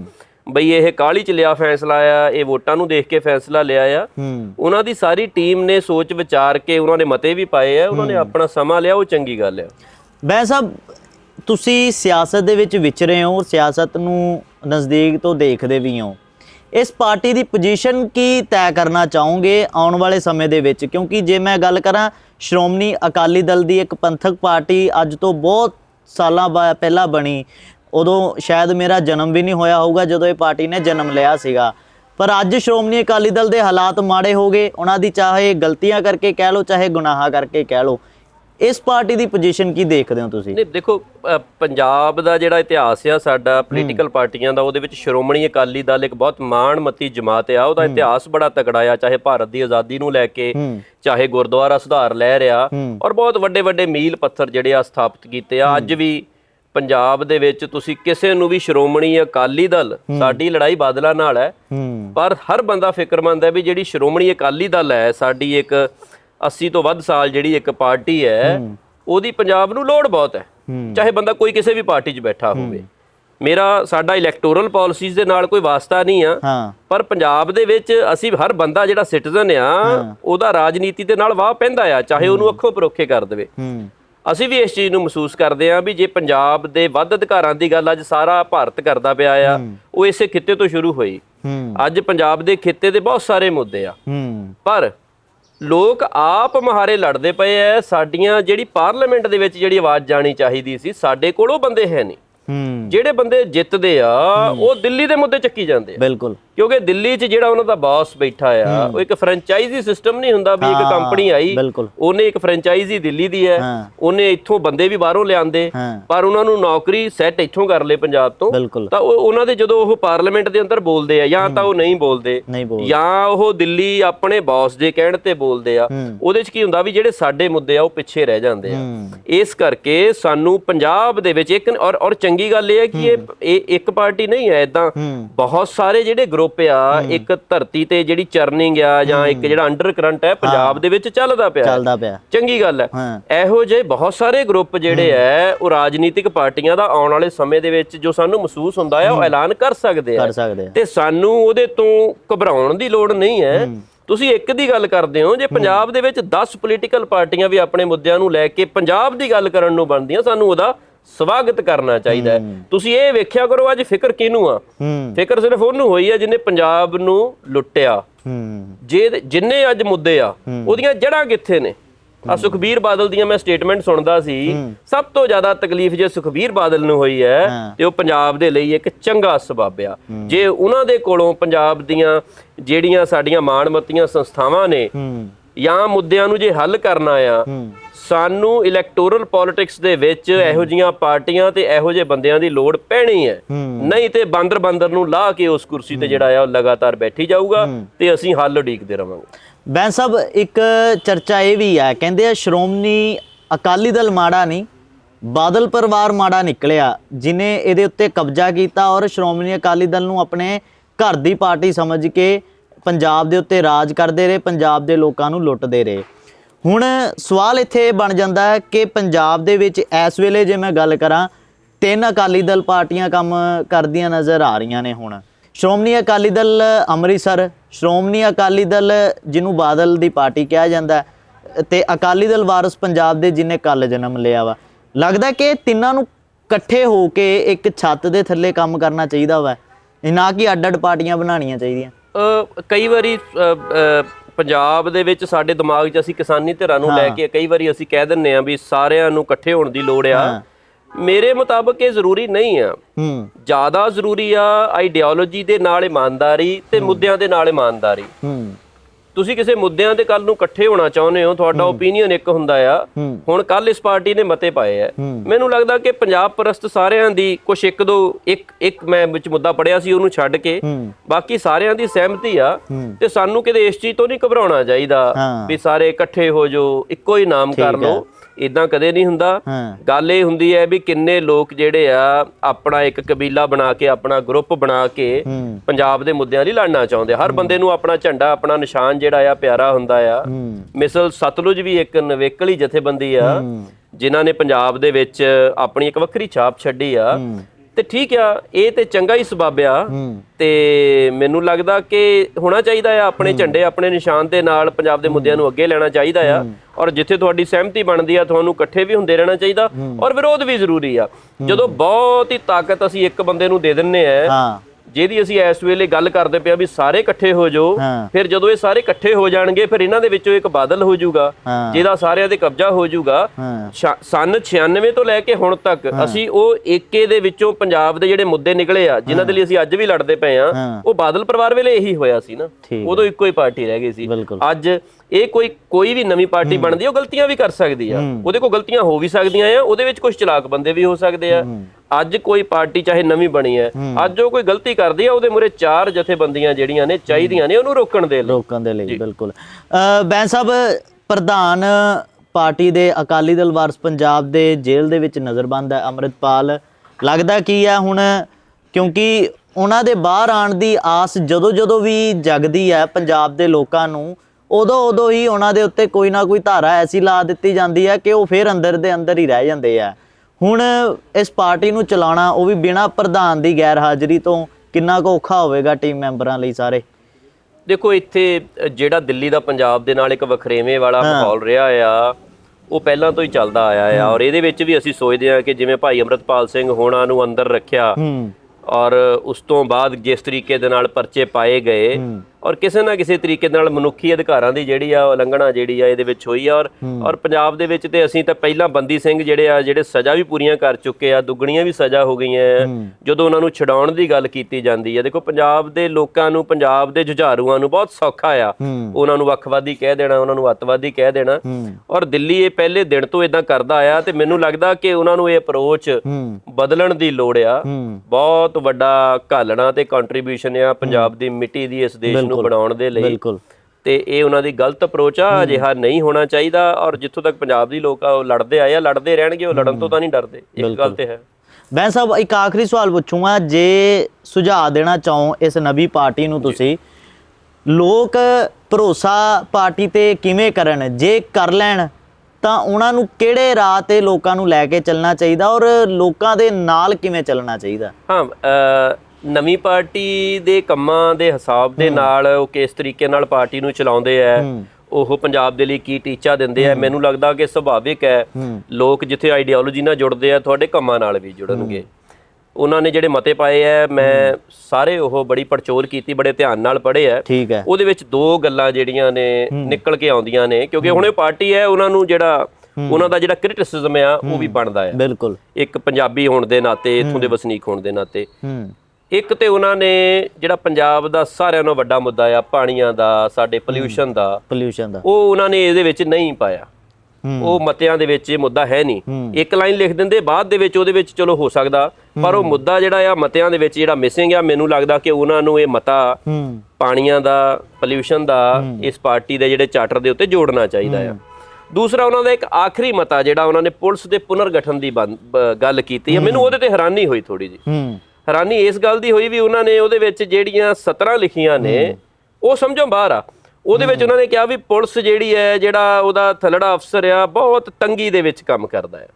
ਬਈ ਇਹ ਕਾਲੀ ਚ ਲਿਆ ਫੈਸਲਾ ਆ ਇਹ ਵੋਟਾਂ ਨੂੰ ਦੇਖ ਕੇ ਫੈਸਲਾ ਲਿਆ ਆ। ਹੂੰ। ਉਹਨਾਂ ਦੀ ਸਾਰੀ ਟੀਮ ਨੇ ਸੋਚ ਵਿਚਾਰ ਕੇ ਉਹਨਾਂ ਨੇ ਮਤੇ ਵੀ ਪਾਏ ਆ ਉਹਨਾਂ ਨੇ ਆਪਣਾ ਸਮਾਂ ਲਿਆ ਉਹ ਚੰਗੀ ਗੱਲ ਆ। ਬੈਂ ਸਾਹਿਬ ਤੁਸੀਂ ਸਿਆਸਤ ਦੇ ਵਿੱਚ ਵਿਚਰੇ ਹੋ ਸਿਆਸਤ ਨੂੰ ਨਜ਼ਦੀਕ ਤੋਂ ਦੇਖਦੇ ਵੀ ਹੋ। ਇਸ ਪਾਰਟੀ ਦੀ ਪੋਜੀਸ਼ਨ ਕੀ ਤੈਅ ਕਰਨਾ ਚਾਹੋਗੇ ਆਉਣ ਵਾਲੇ ਸਮੇਂ ਦੇ ਵਿੱਚ? ਕਿਉਂਕਿ ਜੇ ਮੈਂ ਗੱਲ ਕਰਾਂ, ਸ਼੍ਰੋਮਣੀ ਅਕਾਲੀ ਦਲ ਦੀ ਇੱਕ ਪੰਥਕ ਪਾਰਟੀ ਅੱਜ ਤੋਂ ਬਹੁਤ ਸਾਲਾਂ ਬਾ- ਪਹਿਲਾਂ ਬਣੀ। ਉਦੋਂ ਸ਼ਾਇਦ ਮੇਰਾ ਜਨਮ ਵੀ ਨਹੀਂ ਹੋਇਆ ਹੋਊਗਾ ਜਦੋਂ ਇਹ ਪਾਰਟੀ ਨੇ ਜਨਮ ਲਿਆ ਸੀਗਾ। ਪਰ ਅੱਜ ਸ਼੍ਰੋਮਣੀ ਅਕਾਲੀ ਦਲ ਦੇ ਹਾਲਾਤ ਮਾੜੇ ਹੋ ਗਏ। ਉਹਨਾਂ ਦੀ ਚਾਹੇ ਗਲਤੀਆਂ ਕਰਕੇ ਕਹਿ ਲਓ, ਚਾਹੇ ਗੁਨਾਹਾਂ ਕਰਕੇ ਕਹਿ ਲਓ। ਇਸ ਪਾਰਟੀ ਦੀ ਪੋਜੀਸ਼ਨ ਕੀ ਦੇਖਦੇ ਹੋ ਤੁਸੀਂ? ਨਹੀਂ ਦੇਖੋ ਪੰਜਾਬ ਦਾ ਜਿਹੜਾ ਇਤਿਹਾਸ ਆ ਸਾਡਾ ਪੋਲੀਟੀਕਲ ਪਾਰਟੀਆਂ ਦਾ ਉਹਦੇ ਵਿੱਚ ਸ਼੍ਰੋਮਣੀ ਅਕਾਲੀ ਦਲ ਇੱਕ ਬਹੁਤ ਮਾਣਮੱਤੀ ਜਮਾਤ ਆ ਉਹਦਾ ਇਤਿਹਾਸ ਬੜਾ ਤਕੜਾ ਆ ਚਾਹੇ ਭਾਰਤ ਦੀ ਆਜ਼ਾਦੀ ਨੂੰ ਲੈ ਕੇ ਚਾਹੇ ਗੁਰਦੁਆਰਾ ਸੁਧਾਰ ਲੈ ਰਿਆ ਔਰ ਬਹੁਤ ਵੱਡੇ ਵੱਡੇ ਮੀਲ ਪੱਥਰ ਜਿਹੜੇ ਆ ਸਥਾਪਿਤ ਕੀਤੇ ਆ। ਅੱਜ ਵੀ ਪੰਜਾਬ ਦੇ ਵਿੱਚ ਤੁਸੀਂ ਕਿਸੇ ਨੂੰ ਵੀ ਸ਼੍ਰੋਮਣੀ ਅਕਾਲੀ ਦਲ ਸਾਡੀ ਲੜਾਈ ਬਾਦਲਾਂ ਨਾਲ ਹੂੰ। ਪਰ ਹਰ ਬੰਦਾ ਫਿਕਰਮੰਦ ਹੈ ਵੀ ਜਿਹੜੀ ਸ਼੍ਰੋਮਣੀ ਅਕਾਲੀ ਦਲ ਹੈ ਸਾਡੀ ਇੱਕ 80 ਤੋਂ ਵੱਧ ਸਾਲ ਜਿਹੜੀ ਇੱਕ ਪਾਰਟੀ ਹੈ ਉਹਦੀ ਪੰਜਾਬ ਨੂੰ ਲੋੜ ਬਹੁਤ ਹੈ। ਚਾਹੇ ਬੰਦਾ ਕੋਈ ਕਿਸੇ ਵੀ ਪਾਰਟੀ 'ਚ ਬੈਠਾ ਹੋਵੇ। ਮੇਰਾ ਸਾਡਾ ਇਲੈਕਟੋਰਲ ਪਾਲਿਸੀਜ਼ ਦੇ ਨਾਲ ਕੋਈ ਵਾਸਤਾ ਨਹੀਂ ਆ। ਪਰ ਪੰਜਾਬ ਦੇ ਵਿੱਚ ਅਸੀਂ ਹਰ ਬੰਦਾ ਜਿਹੜਾ ਸਿਟੀਜ਼ਨ ਆ ਉਹਦਾ ਰਾਜਨੀਤੀ ਦੇ ਨਾਲ ਵਾਹ ਪੈਂਦਾ ਆ ਚਾਹੇ ਉਹਨੂੰ ਅੱਖੋਂ ਪਰੋਖੇ ਕਰ ਦੇਵੇ। ਅਸੀਂ ਵੀ ਇਸ ਚੀਜ਼ ਨੂੰ ਮਹਿਸੂਸ ਕਰਦੇ ਹਾਂ ਵੀ ਜੇ ਪੰਜਾਬ ਦੇ ਵੱਧ ਅਧਿਕਾਰਾਂ ਦੀ ਗੱਲ ਅੱਜ ਸਾਰਾ ਭਾਰਤ ਕਰਦਾ ਪਿਆ ਆ ਉਹ ਇਸੇ ਖਿੱਤੇ ਤੋਂ ਸ਼ੁਰੂ ਹੋਈ। ਅੱਜ ਪੰਜਾਬ ਦੇ ਖਿੱਤੇ ਦੇ ਬਹੁਤ ਸਾਰੇ ਮੁੱਦੇ ਆ। ਪਰ ਲੋਕ ਆਪ ਮਹਾਰੇ ਲੜਦੇ ਪਏ ਐ। ਸਾਡੀਆਂ ਜਿਹੜੀ ਪਾਰਲੀਮੈਂਟ ਦੇ ਵਿੱਚ ਜਿਹੜੀ ਆਵਾਜ਼ ਜਾਣੀ ਚਾਹੀਦੀ ਸੀ ਸਾਡੇ ਕੋਲ ਉਹ ਬੰਦੇ ਹੈ ਨਹੀਂ। ਹੂੰ। ਜਿਹੜੇ ਬੰਦੇ ਜਿੱਤਦੇ ਆ ਉਹ ਦਿੱਲੀ ਦੇ ਮੁੱਦੇ ਚੱਕੀ ਜਾਂਦੇ ਆ। ਬਿਲਕੁਲ। ਕਿਉਂਕਿ ਦਿੱਲੀ 'ਚ ਜਿਹੜਾ ਉਹਨਾਂ ਦਾ ਬਾਸ ਬੈਠਾ ਆ ਉਹ ਇੱਕ ਫਰੈਂਚਾਈਜ਼ੀ ਸਿਸਟਮ ਨਹੀਂ ਹੁੰਦਾ ਵੀ ਇੱਕ ਕੰਪਨੀ ਆਈ। ਉਹਨੇ ਇੱਕ ਫਰੈਂਚਾਈਜ਼ੀ ਦਿੱਲੀ ਦੀ ਹੈ। ਉਹਨੇ ਇੱਥੋਂ ਬੰਦੇ ਵੀ ਬਾਹਰੋਂ ਲਿਆਂਦੇ ਪਰ ਉਹਨਾਂ ਨੂੰ ਨੌਕਰੀ ਸੈੱਟ ਇੱਥੋਂ ਕਰ ਲਏ ਪੰਜਾਬ ਤੋਂ। ਤਾਂ ਉਹ ਉਹਨਾਂ ਦੇ ਜਦੋਂ ਉਹ ਪਾਰਲੀਮੈਂਟ ਦੇ ਅੰਦਰ ਬੋਲਦੇ ਆ ਜਾਂ ਤਾਂ ਉਹ ਨਹੀਂ ਬੋਲਦੇ ਜਾਂ ਉਹ ਦਿੱਲੀ ਆਪਣੇ ਬੌਸ ਦੇ ਕਹਿਣ ਤੇ ਬੋਲਦੇ ਆ। ਉਹਦੇ 'ਚ ਕੀ ਹੁੰਦਾ ਵੀ ਜਿਹੜੇ ਸਾਡੇ ਮੁੱਦੇ ਆ ਉਹ ਪਿੱਛੇ ਰਹਿ ਜਾਂਦੇ ਆ। ਇਸ ਕਰਕੇ ਸਾਨੂੰ ਪੰਜਾਬ ਦੇ ਵਿੱਚ ਇੱਕ ਔਰ ਔਰ ਚੰਗੀ ਗੱਲ ਇਹ ਹੈ ਕਿ ਇਹ ਇੱਕ ਪਾਰਟੀ ਨਹੀਂ ਹੈ ਇਦਾਂ ਬਹੁਤ ਸਾਰੇ ਜਿਹੜੇ ਗਰੁੱਪ ਆ ਇੱਕ ਧਰਤੀ ਤੇ ਜਿਹੜੀ ਚਰਨਿੰਗ ਆ ਜਾਂ ਇੱਕ ਜਿਹੜਾ ਅੰਡਰ ਕਰੰਟ ਹੈ ਪੰਜਾਬ ਦੇ ਵਿੱਚ ਚੱਲਦਾ ਪਿਆ। ਚੱਲਦਾ ਪਿਆ। ਚੰਗੀ ਗੱਲ ਹੈ। ਇਹੋ ਜਿਹੇ ਬਹੁਤ ਸਾਰੇ ਗਰੁੱਪ ਜਿਹੜੇ ਐ ਉਹ ਰਾਜਨੀਤਿਕ ਪਾਰਟੀਆਂ ਦਾ ਆਉਣ ਵਾਲੇ ਸਮੇਂ ਦੇ ਵਿੱਚ ਜੋ ਸਾਨੂੰ ਮਹਿਸੂਸ ਹੁੰਦਾ ਹੈ ਉਹ ਐਲਾਨ ਕਰ ਸਕਦੇ ਆ ਕਰ ਸਕਦੇ ਆ ਤੇ ਸਾਨੂੰ ਉਹਦੇ ਤੋਂ ਘਬਰਾਉਣ ਦੀ ਲੋੜ ਨਹੀਂ ਹੈ। ਤੁਸੀਂ ਇੱਕ ਦੀ ਗੱਲ ਕਰਦੇ ਹੋ ਜੇ ਪੰਜਾਬ ਦੇ ਵਿੱਚ 10 ਪੋਲੀਟੀਕਲ ਪਾਰਟੀਆਂ ਵੀ ਆਪਣੇ ਮੁੱਦਿਆਂ ਨੂੰ ਲੈ ਕੇ ਪੰਜਾਬ ਦੀ ਗੱਲ ਕਰਨ ਨੂੰ ਬਣਦੀਆਂ ਸਾਨੂੰ ਉਹਦਾ ਸਵਾਗਤ ਕਰਨਾ ਚਾਹੀਦਾ ਹੈ। ਤੁਸੀਂ ਇਹ ਵੇਖਿਆ ਕਰੋ ਅੱਜ ਫਿਕਰ ਕਿਹਨੂੰ ਆ? ਫਿਕਰ ਸਿਰਫ ਉਹਨੂੰ ਹੋਈ ਆ ਜਿਹਨੇ ਪੰਜਾਬ ਨੂੰ ਲੁੱਟਿਆ। ਜੇ ਜਿੰਨੇ ਅੱਜ ਮੁੱਦੇ ਆ ਉਹਦੀਆਂ ਜੜ੍ਹਾਂ ਕਿੱਥੇ ਨੇ? ਆ ਸੁਖਬੀਰ ਬਾਦਲ ਦੀਆਂ ਮੈਂ ਸਟੇਟਮੈਂਟ ਸੁਣਦਾ ਸੀ ਸਭ ਤੋਂ ਜ਼ਿਆਦਾ ਤਕਲੀਫ ਜੇ ਸੁਖਬੀਰ ਬਾਦਲ ਨੂੰ ਹੋਈ ਹੈ। ਤੇ ਉਹ ਪੰਜਾਬ ਦੇ ਲਈ ਇੱਕ ਚੰਗਾ ਸਬਬ ਆ। ਜੇ ਉਹਨਾਂ ਦੇ ਕੋਲੋਂ ਪੰਜਾਬ ਦੀਆਂ ਜਿਹੜੀਆਂ ਸਾਡੀਆਂ ਮਾਣਮੱਤੀਆਂ ਸੰਸਥਾਵਾਂ ਨੇ ਜਾਂ ਮੁੱਦਿਆਂ ਨੂੰ ਜੇ ਹੱਲ ਕਰਨਾ ਆ ਸਾਨੂੰ ਇਲੈਕਟੋਰਲ ਪੋਲਿਟਿਕਸ ਦੇ ਵਿੱਚ ਇਹੋ ਜੀਆਂ ਪਾਰਟੀਆਂ ਤੇ ਇਹੋ ਜਿਹੇ ਬੰਦਿਆਂ ਦੀ ਲੋੜ ਪੈਣੀ ਹੈ। ਨਹੀਂ ਤੇ ਬਾਂਦਰ ਬਾਂਦਰ ਨੂੰ ਲਾ ਕੇ ਉਸ ਕੁਰਸੀ ਤੇ ਜਿਹੜਾ ਆ ਉਹ ਲਗਾਤਾਰ ਬੈਠੀ ਜਾਊਗਾ ਤੇ ਅਸੀਂ ਹੱਲ ਉਡੀਕਦੇ ਰਵਾਂਗੇ। ਬੈਂ ਸਾਹਿਬ ਇੱਕ ਚਰਚਾ ਇਹ ਵੀ ਹੈ ਕਹਿੰਦੇ ਆ ਸ਼੍ਰੋਮਣੀ ਅਕਾਲੀ ਦਲ ਮਾੜਾ ਨਹੀਂ ਬਾਦਲ ਪਰਿਵਾਰ ਮਾੜਾ ਨਿਕਲਿਆ ਜਿਨੇ ਇਹਦੇ ਉੱਤੇ ਕਬਜ਼ਾ ਕੀਤਾ ਔਰ ਸ਼੍ਰੋਮਣੀ ਅਕਾਲੀ ਦਲ ਨੂੰ ਆਪਣੇ ਘਰ ਦੀ ਪਾਰਟੀ ਸਮਝ ਕੇ ਪੰਜਾਬ ਦੇ ਉੱਤੇ ਰਾਜ ਕਰਦੇ ਰਹੇ ਪੰਜਾਬ ਦੇ ਲੋਕਾਂ ਨੂੰ ਲੁੱਟਦੇ ਰਹੇ। ਹੁਣ ਸਵਾਲ ਇੱਥੇ ਇਹ ਬਣ ਜਾਂਦਾ ਹੈ ਕਿ ਪੰਜਾਬ ਦੇ ਵਿੱਚ ਇਸ ਵੇਲੇ ਜੇ ਮੈਂ ਗੱਲ ਕਰਾਂ ਤਿੰਨ ਅਕਾਲੀ ਦਲ ਪਾਰਟੀਆਂ ਕੰਮ ਕਰਦੀਆਂ ਨਜ਼ਰ ਆ ਰਹੀਆਂ ਨੇ ਹੁਣ। ਸ਼੍ਰੋਮਣੀ ਅਕਾਲੀ ਦਲ ਅੰਮ੍ਰਿਤਸਰ ਸ਼੍ਰੋਮਣੀ ਅਕਾਲੀ ਦਲ ਜਿਹਨੂੰ ਬਾਦਲ ਦੀ ਪਾਰਟੀ ਕਿਹਾ ਜਾਂਦਾ ਹੈ, ਤੇ ਅਕਾਲੀ ਦਲ ਵਾਰਸ ਪੰਜਾਬ ਦੇ ਜਿਹਨੇ ਕੱਲ ਜਨਮ ਲਿਆ ਵਾ। ਲੱਗਦਾ ਕਿ ਤਿੰਨਾਂ ਨੂੰ ਇਕੱਠੇ ਹੋ ਕੇ ਇੱਕ ਛੱਤ ਦੇ ਥੱਲੇ ਕੰਮ ਕਰਨਾ ਚਾਹੀਦਾ ਵਾ। ਨਾ ਕਿ ਅੱਡ-ਅੱਡ ਪਾਰਟੀਆਂ ਬਣਾਉਣੀਆਂ ਚਾਹੀਦੀਆਂ। ਕਈ ਵਾਰੀ ਪੰਜਾਬ ਦੇ ਵਿੱਚ ਸਾਡੇ ਦਿਮਾਗ 'ਚ ਅਸੀਂ ਕਿਸਾਨੀ ਧਿਰਾਂ ਨੂੰ ਲੈ ਕੇ ਕਈ ਵਾਰੀ ਅਸੀਂ ਕਹਿ ਦਿੰਨੇ ਆ ਵੀ ਸਾਰਿਆਂ ਨੂੰ ਇਕੱਠੇ ਹੋਣ ਦੀ ਲੋੜ ਆ। ਮੇਰੇ ਮੁਤਾਬਕ ਇਹ ਜ਼ਰੂਰੀ ਨਹੀਂ ਆ। ਹੂੰ। ਜ਼ਿਆਦਾ ਜ਼ਰੂਰੀ ਆ ਆਈਡੀਓਲੋਜੀ ਦੇ ਨਾਲ ਇਮਾਨਦਾਰੀ ਤੇ ਮੁੱਦਿਆਂ ਦੇ ਨਾਲ ਇਮਾਨਦਾਰੀ। ਹੂੰ। ਤੁਸੀਂ ਕਿਸੇ ਮੁੱਦਿਆਂ ਤੇ ਕੱਲ ਨੂੰ ਇਕੱਠੇ ਹੋਣਾ ਚਾਹੁੰਦੇ ਹੋ ਤੁਹਾਡਾ ਓਪੀਨੀਅਨ ਇੱਕ ਹੁੰਦਾ ਆ। ਹੁਣ ਕੱਲ ਇਸ ਪਾਰਟੀ ਨੇ ਮਤੇ ਪਾਏ ਆ। ਮੈਨੂੰ ਲੱਗਦਾ ਕਿ ਪੰਜਾਬ ਪ੍ਰਸਤ ਸਾਰਿਆਂ ਦੀ ਕੁਛ ਇੱਕ ਦੋ ਇੱਕ ਇੱਕ ਮੈਂ ਵਿੱਚ ਮੁੱਦਾ ਪੜਿਆ ਸੀ ਉਹਨੂੰ ਛੱਡ ਕੇ ਬਾਕੀ ਸਾਰਿਆਂ ਦੀ ਸਹਿਮਤੀ ਆ। ਤੇ ਸਾਨੂੰ ਕਿਤੇ ਇਸ ਚੀਜ਼ ਤੋਂ ਨਹੀਂ ਘਬਰਾਉਣਾ ਚਾਹੀਦਾ। ਵੀ ਸਾਰੇ ਇਕੱਠੇ ਹੋ ਜਾਓ ਇੱਕੋ ਹੀ ਨਾਮ ਕਰ ਲਓ ਇਦਾਂ ਕਦੇ ਨਹੀਂ ਹੁੰਦਾ। ਗੱਲ ਇਹ ਹੁੰਦੀ ਹੈ ਵੀ ਕਿੰਨੇ ਲੋਕ ਜਿਹੜੇ ਆ ਆਪਣਾ ਇੱਕ ਕਬੀਲਾ ਬਣਾ ਕੇ ਆਪਣਾ ਗਰੁੱਪ ਬਣਾ ਕੇ ਪੰਜਾਬ ਦੇ ਮੁੱਦਿਆਂ ਲਈ ਲੜਨਾ ਚਾਹੁੰਦੇ। ਹਰ ਬੰਦੇ ਨੂੰ ਆਪਣਾ ਝੰਡਾ ਆਪਣਾ ਨਿਸ਼ਾਨ ਜਿਹੜਾ ਆ ਪਿਆਰਾ ਹੁੰਦਾ ਆ। ਮਿਸਲ ਸਤਲੁਜ ਵੀ ਇੱਕ ਨਵੇਕਲੀ ਜਥੇਬੰਦੀ ਆ। ਜਿਨ੍ਹਾਂ ਨੇ ਪੰਜਾਬ ਦੇ ਵਿੱਚ ਆਪਣੀ ਇੱਕ ਵੱਖਰੀ ਛਾਪ ਛੱਡੀ ਆ। ਤੇ ਠੀਕ ਆ ਇਹ ਤੇ ਚੰਗਾ ਹੀ ਸਬਬ ਆ। ਤੇ ਮੈਨੂੰ ਲੱਗਦਾ ਕਿ ਹੋਣਾ ਚਾਹੀਦਾ ਆ ਆਪਣੇ ਝੰਡੇ ਆਪਣੇ ਨਿਸ਼ਾਨ ਦੇ ਨਾਲ ਪੰਜਾਬ ਦੇ ਮੁੱਦਿਆਂ ਨੂੰ ਅੱਗੇ ਲੈਣਾ ਚਾਹੀਦਾ ਆ। ਔਰ ਜਿੱਥੇ ਤੁਹਾਡੀ ਸਹਿਮਤੀ ਬਣਦੀ ਆ ਤੁਹਾਨੂੰ ਇਕੱਠੇ ਵੀ ਹੁੰਦੇ ਰਹਿਣਾ ਚਾਹੀਦਾ ਔਰ ਵਿਰੋਧ ਵੀ ਜ਼ਰੂਰੀ ਆ। ਜਦੋਂ ਬਹੁਤ ਹੀ ਤਾਕਤ ਅਸੀਂ ਇੱਕ ਬੰਦੇ ਨੂੰ ਦੇ ਦਿੰਨੇ ਆ ਹਾਂ। ਜਿਹਦੀ ਅਸੀਂ ਇਸ ਵੇਲੇ ਗੱਲ ਕਰਦੇ ਪਿਆ ਵੀ ਸਾਰੇ ਇਕੱਠੇ ਹੋ ਜਾਓ। ਫਿਰ ਜਦੋਂ ਇਹ ਸਾਰੇ ਇਕੱਠੇ ਹੋ ਜਾਣਗੇ ਫਿਰ ਇਹਨਾਂ ਦੇ ਵਿੱਚੋਂ ਇੱਕ ਬਾਦਲ ਹੋ ਜਾਊਗਾ। ਜਿਹਦਾ ਸਾਰਿਆਂ ਤੇ ਕਬਜ਼ਾ ਹੋ ਜਾਊਗਾ ਸੰਨ 96 ਤੋਂ ਲੈ ਕੇ ਹੁਣ ਤੱਕ ਅਸੀਂ ਉਹ ਏਕੇ ਦੇ ਵਿੱਚੋਂ ਪੰਜਾਬ ਦੇ ਜਿਹੜੇ ਮੁੱਦੇ ਨਿਕਲੇ ਆ ਜਿਨ੍ਹਾਂ ਦੇ ਲਈ ਅਸੀਂ ਅੱਜ ਵੀ ਲੜਦੇ ਪਏ ਆ। ਉਹ ਬਾਦਲ ਪਰਿਵਾਰ ਵੇਲੇ ਇਹੀ ਹੋਇਆ ਸੀ ਨਾ ਉਦੋਂ ਇੱਕੋ ਹੀ ਪਾਰਟੀ ਰਹਿ ਗਈ ਸੀ। ਅੱਜ ਇਹ ਕੋਈ ਕੋਈ ਵੀ ਨਵੀਂ ਪਾਰਟੀ ਬਣਦੀ ਆ ਉਹ ਗਲਤੀਆਂ ਵੀ ਕਰ ਸਕਦੀ ਆ। ਉਹਦੇ ਕੋਲ ਗਲਤੀਆਂ ਹੋ ਵੀ ਸਕਦੀਆਂ ਆ ਉਹਦੇ ਵਿੱਚ ਕੁਝ ਚਲਾਕ ਬੰਦੇ ਵੀ ਹੋ ਸਕਦੇ ਆ। ਅੱਜ ਕੋਈ ਪਾਰਟੀ ਚਾਹੇ ਨਵੀਂ ਬਣੀ ਹੈ ਅੱਜ ਉਹ ਕੋਈ ਗਲਤੀ ਕਰਦੀ ਆ ਉਹਦੇ ਮੂਰੇ ਚਾਰ ਜਥੇਬੰਦੀਆਂ ਜਿਹੜੀਆਂ ਨੇ ਚਾਹੀਦੀਆਂ ਨੇ ਉਹਨੂੰ ਰੋਕਣ ਦੇ ਲਈ। ਰੋਕਣ ਦੇ ਲਈ ਬਿਲਕੁਲ। ਬੈਂ ਸਾਹਿਬ ਪ੍ਰਧਾਨ ਪਾਰਟੀ ਦੇ ਅਕਾਲੀ ਦਲ ਵਾਰਸ ਪੰਜਾਬ ਦੇ ਜੇਲ੍ਹ ਦੇ ਵਿੱਚ ਨਜ਼ਰਬੰਦ ਹੈ ਅੰਮ੍ਰਿਤਪਾਲ। ਲੱਗਦਾ ਕੀ ਹੈ ਹੁਣ? ਕਿਉਂਕਿ ਉਹਨਾਂ ਦੇ ਬਾਹਰ ਆਉਣ ਦੀ ਆਸ ਜਦੋਂ ਜਦੋਂ ਵੀ ਜਗਦੀ ਹੈ ਪੰਜਾਬ ਦੇ ਲੋਕਾਂ ਨੂੰ ਉਦੋਂ ਉਦੋਂ ਹੀ ਉਹਨਾਂ ਦੇ ਉੱਤੇ ਕੋਈ ਨਾ ਕੋਈ ਧਾਰਾ ਐਸੀ ਲਾ ਦਿੱਤੀ ਜਾਂਦੀ ਹੈ ਕਿ ਉਹ ਫਿਰ ਅੰਦਰ ਦੇ ਅੰਦਰ ਹੀ ਰਹਿ ਜਾਂਦੇ ਆ। ਹੁਣ ਇਸ ਪਾਰਟੀ ਨੂੰ ਚਲਾਉਣਾ ਉਹ ਵੀ ਬਿਨਾਂ ਪ੍ਰਧਾਨ ਦੀ ਗੈਰ ਹਾਜ਼ਰੀ ਤੋਂ ਕਿੰਨਾ ਕੁ ਔਖਾ ਹੋਵੇਗਾ ਟੀਮ ਮੈਂਬਰਾਂ ਲਈ ਸਾਰੇ? ਦੇਖੋ ਇੱਥੇ ਜਿਹੜਾ ਦਿੱਲੀ ਦਾ ਪੰਜਾਬ ਦੇ ਨਾਲ ਇੱਕ ਵਖਰੇਵੇਂ ਵਾਲਾ ਮਾਹੌਲ ਰਿਹਾ ਆ ਉਹ ਪਹਿਲਾਂ ਤੋਂ ਹੀ ਚੱਲਦਾ ਆਇਆ ਆ ਔਰ ਇਹਦੇ ਵਿੱਚ ਵੀ ਅਸੀਂ ਸੋਚਦੇ ਆ ਕਿ ਜਿਵੇਂ ਭਾਈ ਅਮਰਤਪਾਲ ਸਿੰਘ ਹੋਣਾ ਨੂੰ ਅੰਦਰ ਰੱਖਿਆ ਔਰ ਉਸ ਤੋਂ ਬਾਅਦ ਜਿਸ ਤਰੀਕੇ ਦੇ ਨਾਲ ਪਰਚੇ ਪਾਏ ਗਏ ਔਰ ਕਿਸੇ ਨਾ ਕਿਸੇ ਤਰੀਕੇ ਨਾਲ ਮਨੁੱਖੀ ਅਧਿਕਾਰਾਂ ਦੀ ਜਿਹੜੀ ਆ ਉਲੰਘਣਾ ਜਿਹੜੀ ਆ ਇਹਦੇ ਵਿੱਚ ਹੋਈ ਆ ਔਰ ਔਰ ਪੰਜਾਬ ਦੇ ਵਿੱਚ ਤੇ ਅਸੀਂ ਤਾਂ ਪਹਿਲਾਂ ਬੰਦੀ ਸਿੰਘ ਜਿਹੜੇ ਆ ਜਿਹੜੇ ਸਜ਼ਾ ਵੀ ਪੂਰੀਆਂ ਕਰ ਚੁੱਕੇ ਆ ਦੁੱਗਣੀਆਂ ਵੀ ਸਜ਼ਾ ਹੋ ਗਈਆਂ ਆ। ਜਦੋਂ ਉਹਨਾਂ ਨੂੰ ਛਡਾਉਣ ਦੀ ਗੱਲ ਕੀਤੀ ਜਾਂਦੀ ਹੈ ਦੇਖੋ ਪੰਜਾਬ ਦੇ ਲੋਕਾਂ ਨੂੰ ਪੰਜਾਬ ਦੇ ਜੁਝਾਰੂਆਂ ਨੂੰ ਬਹੁਤ ਸੌਖਾ ਆ। ਉਹਨਾਂ ਨੂੰ ਵੱਖਵਾਦੀ ਕਹਿ ਦੇਣਾ ਉਹਨਾਂ ਨੂੰ ਅੱਤਵਾਦੀ ਕਹਿ ਦੇਣਾ। ਔਰ ਦਿੱਲੀ ਇਹ ਪਹਿਲੇ ਦਿਨ ਤੋਂ ਇਦਾਂ ਕਰਦਾ ਆਇਆ ਤੇ ਮੈਨੂੰ ਲੱਗਦਾ ਕਿ ਉਹਨਾਂ ਨੂੰ ਇਹ ਅਪਰੋਚ ਬਦਲਣ ਦੀ ਲੋੜ ਆ। ਬਹੁਤ ਵੱਡਾ ਘਾਲਣਾ ਤੇ ਕੰਟਰੀਬਿਊਸ਼ਨ ਆ ਪੰਜਾਬ ਦੀ ਮਿੱਟੀ ਦੀ ਇਸ ਦੇਸ਼ ਨੂੰ ਬਣਾਉਣ ਦੇ ਲਈ। ਬਿਲਕੁਲ। ਤੇ ਇਹ ਉਹਨਾਂ ਦੀ ਗਲਤ ਅਪਰੋਚ ਆ ਅਜਿਹਾ ਨਹੀਂ ਹੋਣਾ ਚਾਹੀਦਾ ਔਰ ਜਿੱਥੋਂ ਤੱਕ ਪੰਜਾਬ ਦੀ ਲੋਕ ਆ ਉਹ ਲੜਦੇ ਆਏ ਆ ਲੜਦੇ ਰਹਿਣਗੇ ਉਹ ਲੜਨ ਤੋਂ ਤਾਂ ਨਹੀਂ ਡਰਦੇ। ਇੱਕ ਗੱਲ ਤੇ ਹੈ। ਬੈਂ ਸਾਹਿਬ ਇੱਕ ਆਖਰੀ ਸਵਾਲ ਪੁੱਛੂੰਗਾ ਜੇ ਸੁਝਾਅ ਦੇਣਾ ਚਾਹੋ ਇਸ ਨਵੀਂ ਪਾਰਟੀ ਨੂੰ ਤੁਸੀਂ ਲੋਕ ਭਰੋਸਾ ਪਾਰਟੀ ਤੇ ਕਿਵੇਂ ਕਰਨ? ਜੇ ਕਰ ਲੈਣ ਤਾਂ ਉਹਨਾਂ ਨੂੰ ਕਿਹੜੇ ਰਾਹ ਤੇ ਲੋਕਾਂ ਨੂੰ ਲੈ ਕੇ ਚੱਲਣਾ ਚਾਹੀਦਾ ਔਰ ਲੋਕਾਂ ਦੇ ਨਾਲ ਕਿਵੇਂ ਚੱਲਣਾ ਚਾਹੀਦਾ? ਹਾਂ ਨਵੀਂ ਪਾਰਟੀ ਦੇ ਕੰਮਾਂ ਦੇ ਹਿਸਾਬ ਦੇ ਨਾਲ ਉਹ ਕਿਸ ਤਰੀਕੇ ਨਾਲ ਪਾਰਟੀ ਨੂੰ ਚਲਾਉਂਦੇ ਆ ਉਹ ਪੰਜਾਬ ਦੇ ਲਈ ਕੀ ਟੀਚਾ ਦਿੰਦੇ ਆ ਮੈਨੂੰ ਲੱਗਦਾ ਕਿ ਸੁਭਾਵਿਕ ਹੈ। ਲੋਕ ਜਿੱਥੇ ਆਈਡੀਓਲੋਜੀ ਨਾਲ ਜੁੜਦੇ ਆ ਤੁਹਾਡੇ ਕੰਮਾਂ ਨਾਲ ਵੀ ਜੁੜਨਗੇ। ਉਹਨਾਂ ਨੇ ਜਿਹੜੇ ਮਤੇ ਪਾਏ ਆ ਮੈਂ ਸਾਰੇ ਉਹ ਬੜੀ ਪੜਚੋਲ ਕੀਤੀ ਬੜੇ ਧਿਆਨ ਨਾਲ ਪੜ੍ਹੇ ਆ ਠੀਕ ਹੈ ਉਹਦੇ ਵਿੱਚ ਦੋ ਗੱਲਾਂ ਜਿਹੜੀਆਂ ਨੇ ਨਿਕਲ ਕੇ ਆਉਂਦੀਆਂ ਨੇ ਕਿਉਂਕਿ ਹੁਣ ਇਹ ਪਾਰਟੀ ਹੈ ਉਹਨਾਂ ਨੂੰ ਜਿਹੜਾ ਉਹਨਾਂ ਦਾ ਜਿਹੜਾ ਕ੍ਰਿਟਿਸਿਜ਼ਮ ਆ ਉਹ ਵੀ ਬਣਦਾ ਹੈ ਬਿਲਕੁਲ। ਇੱਕ ਪੰਜਾਬੀ ਹੋਣ ਦੇ ਨਾਤੇ ਇੱਥੋਂ ਦੇ ਵਸਨੀਕ ਹੋਣ ਦੇ ਨਾਤੇ। ਇੱਕ ਤੇ ਉਹਨਾਂ ਨੇ ਜਿਹੜਾ ਪੰਜਾਬ ਦਾ ਸਾਰਿਆਂ ਨਾਲੋਂ ਵੱਡਾ ਮੁੱਦਾ ਆ ਪਾਣੀਆਂ ਦਾ ਸਾਡੇ ਪੋਲਿਊਸ਼ਨ ਦਾ ਪੋਲਿਊਸ਼ਨ ਦਾ। ਉਹ ਉਹਨਾਂ ਨੇ ਇਹਦੇ ਵਿੱਚ ਨਹੀਂ ਪਾਇਆ। ਉਹ ਮਤਿਆਂ ਦੇ ਵਿੱਚ ਇਹ ਮੁੱਦਾ ਹੈ ਨਹੀਂ। ਇੱਕ ਲਾਈਨ ਲਿਖ ਦਿੰਦੇ ਬਾਅਦ ਦੇ ਵਿੱਚ ਉਹਦੇ ਵਿੱਚ ਚਲੋ ਹੋ ਸਕਦਾ ਪਰ ਉਹ ਮੁੱਦਾ ਜਿਹੜਾ ਆ ਮਤਿਆਂ ਦੇ ਵਿੱਚ ਜਿਹੜਾ ਮਿਸਿੰਗ ਆ ਮੈਨੂੰ ਲੱਗਦਾ ਕਿ ਉਹਨਾਂ ਨੂੰ ਇਹ ਮਤਾ ਪਾਣੀਆਂ ਦਾ ਪੋਲਿਊਸ਼ਨ ਦਾ ਇਸ ਪਾਰਟੀ ਦੇ ਜਿਹੜੇ ਚਾਰਟਰ ਦੇ ਉੱਤੇ ਜੋੜਨਾ ਚਾਹੀਦਾ ਆ। ਦੂਸਰਾ ਉਹਨਾਂ ਦਾ ਇੱਕ ਆਖਰੀ ਮਤਾ ਜਿਹੜਾ ਉਹਨਾਂ ਨੇ ਪੁਲਿਸ ਦੇ ਪੁਨਰਗਠਨ ਦੀ ਗੱਲ ਕੀਤੀ ਹੈ। ਮੈਨੂੰ ਉਹਦੇ ਤੇ ਹੈਰਾਨੀ ਹੋਈ ਥੋੜੀ ਜੀ ਹੈਰਾਨੀ ਇਸ ਗੱਲ ਦੀ ਹੋਈ ਵੀ ਉਹਨਾਂ ਨੇ ਉਹਦੇ ਵਿੱਚ ਜਿਹੜੀਆਂ 17 ਲਿਖੀਆਂ ਨੇ ਉਹ ਸਮਝੋ ਬਾਹਰ ਆ। ਉਹਦੇ ਵਿੱਚ ਉਹਨਾਂ ਨੇ ਕਿਹਾ ਵੀ ਪੁਲਿਸ ਜਿਹੜੀ ਹੈ ਜਿਹੜਾ ਉਹਦਾ ਥਲੜਾ ਅਫਸਰ ਆ ਬਹੁਤ ਤੰਗੀ ਦੇ ਵਿੱਚ ਕੰਮ ਕਰਦਾ ਹੈ।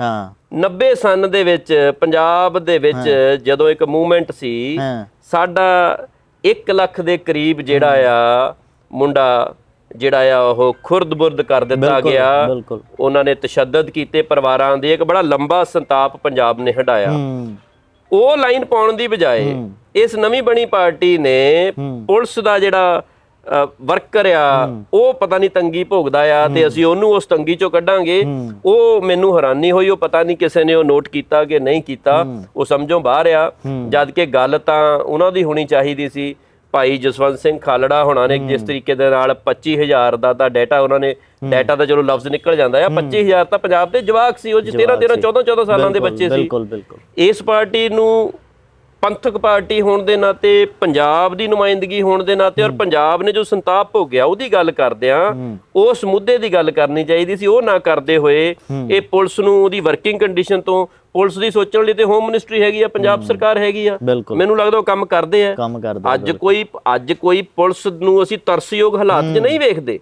ਹਾਂ। 90 ਸਨ ਦੇ ਵਿੱਚ ਪੰਜਾਬ ਦੇ ਵਿੱਚ ਜਦੋਂ ਇੱਕ ਮੂਵਮੈਂਟ ਸੀ ਸਾਡਾ 1 ਲੱਖ ਦੇ ਕਰੀਬ ਜਿਹੜਾ ਆ ਮੁੰਡਾ ਜਿਹੜਾ ਆ ਉਹ ਖੁਰਦ-ਬੁਰਦ ਕਰ ਦਿੱਤਾ ਗਿਆ। ਉਹਨਾਂ ਨੇ ਤਸ਼ੱਦਦ ਕੀਤੇ ਪਰਿਵਾਰਾਂ ਦੇ। ਇੱਕ ਬੜਾ ਲੰਬਾ ਸੰਤਾਪ ਪੰਜਾਬ ਨੇ ਹਟਾਇਆ ਉਹ ਲਾਈਨ ਪਾਉਣ ਦੀ ਬਜਾਏ ਇਸ ਨਵੀਂ ਬਣੀ ਪਾਰਟੀ ਨੇ ਪੁਲਿਸ ਦਾ ਜਿਹੜਾ ਵਰਕਰ ਆ ਉਹ ਪਤਾ ਨਹੀਂ ਤੰਗੀ ਭੋਗਦਾ ਆ ਤੇ ਅਸੀਂ ਉਹਨੂੰ ਉਸ ਤੰਗੀ ਚੋਂ ਕੱਢਾਂਗੇ। ਉਹ ਮੈਨੂੰ ਹੈਰਾਨੀ ਹੋਈ ਉਹ ਪਤਾ ਨਹੀਂ ਕਿਸੇ ਨੇ ਉਹ ਨੋਟ ਕੀਤਾ ਕਿ ਨਹੀਂ ਕੀਤਾ। ਉਹ ਸਮਝੋਂ ਬਾਹਰ ਆ। ਜਦ ਕਿ ਗੱਲ ਤਾਂ ਉਹਨਾਂ ਦੀ ਹੋਣੀ ਚਾਹੀਦੀ ਸੀ। ਭਾਈ ਜਸਵੰਤ ਸਿੰਘ ਖਾਲੜਾ ਹੋਣਾ ਨੇ ਜਿਸ ਤਰੀਕੇ ਦੇ ਨਾਲ 25000 ਦਾ ਤਾਂ ਡਾਟਾ ਉਹਨਾਂ ਨੇ ਡਾਟਾ ਦਾ ਚਲੋ ਲਫ਼ਜ਼ ਨਿਕਲ ਜਾਂਦਾ ਆ। 25000 ਤਾਂ ਪੰਜਾਬ ਦੇ ਜਵਾਕ ਸੀ ਉਹ 'ਚ 13 13 14 14 ਸਾਲਾਂ ਦੇ ਬੱਚੇ ਸੀ। ਬਿਲਕੁਲ ਬਿਲਕੁਲ। ਇਸ ਪਾਰਟੀ ਨੂੰ ਪੰਥਕ ਪਾਰਟੀ ਹੋਣ ਦੇ ਨਾਤੇ ਪੰਜਾਬ ਦੀ ਨੁਮਾਇੰਦਗੀ ਹੋਣ ਦੇ ਨਾਤੇ ਔਰ ਪੰਜਾਬ ਨੇ ਜੋ ਸੰਤਾਪ ਭੋਗਿਆ ਉਹਦੀ ਗੱਲ ਕਰਦੇ ਆ ਉਸ ਮੁੱਦੇ ਦੀ ਗੱਲ ਕਰਨੀ ਚਾਹੀਦੀ ਸੀ ਉਹ ਨਾ ਕਰਦੇ ਹੋਏ ਇਹ ਪੁਲਿਸ ਨੂੰ ਉਹਦੀ ਵਰਕਿੰਗ ਕੰਡੀਸ਼ਨ ਤੋਂ ਪੁਲਿਸ ਦੀ ਸੋਚਣ ਲਈ ਤੇ ਹੋਮ ਮਿਨਿਸਟਰੀ ਹੈਗੀ ਆ ਪੰਜਾਬ ਸਰਕਾਰ ਹੈਗੀ ਆ। ਮੈਨੂੰ ਲੱਗਦਾ ਉਹ ਕੰਮ ਕਰਦੇ ਆ। ਕੰਮ ਕਰਦੇ ਅੱਜ ਕੋਈ ਅੱਜ ਕੋਈ ਪੁਲਿਸ ਨੂੰ ਅਸੀਂ ਤਰਸਯੋਗ ਹਾਲਾਤ 'ਚ ਨਹੀਂ ਵੇਖਦੇ।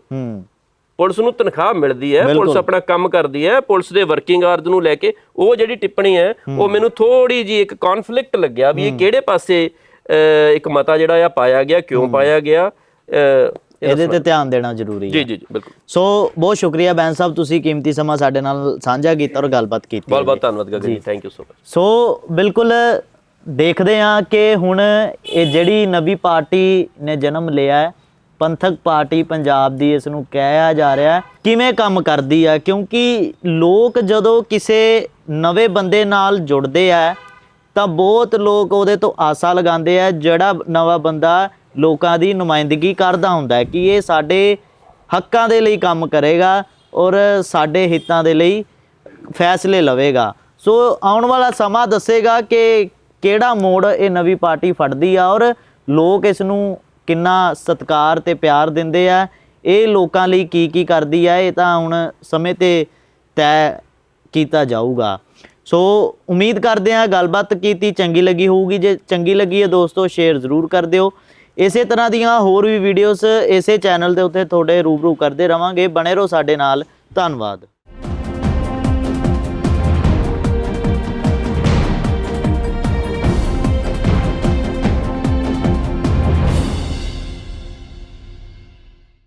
ਪੁਲਿਸ ਨੂੰ ਤਨਖਾਹ ਮਿਲਦੀ ਹੈ ਪੁਲਿਸ ਆਪਣਾ ਕੰਮ ਕਰਦੀ ਹੈ ਪੁਲਿਸ ਦੇ ਵਰਕਿੰਗ ਆਵਰਸ ਨੂੰ ਲੈ ਕੇ ਉਹ ਜਿਹੜੀ ਟਿੱਪਣੀ ਹੈ ਉਹ ਮੈਨੂੰ ਥੋੜੀ ਜੀ ਇੱਕ ਕਨਫਲਿਕਟ ਲੱਗਿਆ ਵੀ ਇਹ ਕਿਹੜੇ ਪਾਸੇ ਇੱਕ ਮਤਾ ਜਿਹੜਾ ਆ ਪਾਇਆ ਗਿਆ ਕਿਉਂ ਪਾਇਆ ਗਿਆ ਇਹਦੇ ਤੇ ਧਿਆਨ ਦੇਣਾ ਜ਼ਰੂਰੀ ਹੈ। ਜੀ ਜੀ ਬਿਲਕੁਲ। ਸੋ ਬਹੁਤ ਸ਼ੁਕਰੀਆ ਬੈਨ ਸਾਹਿਬ ਤੁਸੀਂ ਕੀਮਤੀ ਸਮਾਂ ਸਾਡੇ ਨਾਲ ਸਾਂਝਾ ਕੀਤਾ ਔਰ ਗੱਲਬਾਤ ਕੀਤੀ ਬਹੁਤ ਬਹੁਤ ਧੰਨਵਾਦ Gagan ji thank you so much ਸੋ ਬਿਲਕੁਲ ਦੇਖਦੇ ਹਾਂ ਕਿ ਹੁਣ ਇਹ ਜਿਹੜੀ ਨਵੀਂ ਪਾਰਟੀ ਨੇ ਜਨਮ ਲਿਆ ਹੈ ਪੰਥਕ ਪਾਰਟੀ ਪੰਜਾਬ ਦੀ ਇਸ ਨੂੰ ਕਿਹਾ ਜਾ ਰਿਹਾ ਹੈ। ਕਿਵੇਂ ਕੰਮ ਕਰਦੀ ਹੈ ਕਿਉਂਕਿ ਲੋਕ ਜਦੋਂ ਕਿਸੇ ਨਵੇਂ ਬੰਦੇ ਨਾਲ ਜੁੜਦੇ ਆ, ਤਾਂ ਬਹੁਤ ਲੋਕ ਉਹਦੇ ਤੋਂ ਆਸਾ ਲਗਾਉਂਦੇ ਆ, ਜਿਹੜਾ ਨਵਾਂ ਬੰਦਾ ਲੋਕਾਂ ਦੀ ਨੁਮਾਇੰਦਗੀ ਕਰਦਾ ਹੁੰਦਾ ਹੈ ਕਿ ਇਹ ਸਾਡੇ ਹੱਕਾਂ ਦੇ ਲਈ ਕੰਮ ਕਰੇਗਾ ਔਰ ਸਾਡੇ ਹਿੱਤਾਂ ਦੇ ਲਈ ਫੈਸਲੇ ਲਵੇਗਾ। ਸੋ ਆਉਣ ਵਾਲਾ ਸਮਾਂ ਦੱਸੇਗਾ ਕਿ ਕਿਹੜਾ ਮੋੜ ਇਹ ਨਵੀਂ ਪਾਰਟੀ ਫੜਦੀ ਆ ਔਰ ਲੋਕ ਇਸ ਨੂੰ ਕਿੰਨਾ ਸਤਿਕਾਰ ਤੇ ਪਿਆਰ ਦਿੰਦੇ ਆ। ਇਹ ਲੋਕਾਂ ਲਈ ਕੀ ਕੀ ਕਰਦੀ ਆ, ਇਹ ਤਾਂ ਹੁਣ ਸਮੇਂ ਤੇ ਤੈਅ ਕੀਤਾ ਜਾਊਗਾ। ਸੋ ਉਮੀਦ ਕਰਦੇ ਆ ਗੱਲਬਾਤ ਕੀਤੀ ਚੰਗੀ ਲੱਗੀ ਹੋਊਗੀ। ਜੇ ਚੰਗੀ ਲੱਗੀ ਹੈ ਦੋਸਤੋ, ਸ਼ੇਅਰ ਜ਼ਰੂਰ ਕਰ ਦਿਓ। ਇਸੇ ਤਰ੍ਹਾਂ ਦੀਆਂ ਹੋਰ ਵੀ ਵੀਡੀਓਜ਼ ਇਸੇ ਚੈਨਲ ਦੇ ਉੱਤੇ ਤੁਹਾਡੇ ਰੂਬਰੂ ਕਰਦੇ ਰਵਾਂਗੇ। ਬਣੇ ਰਹੋ ਸਾਡੇ ਨਾਲ। ਧੰਨਵਾਦ।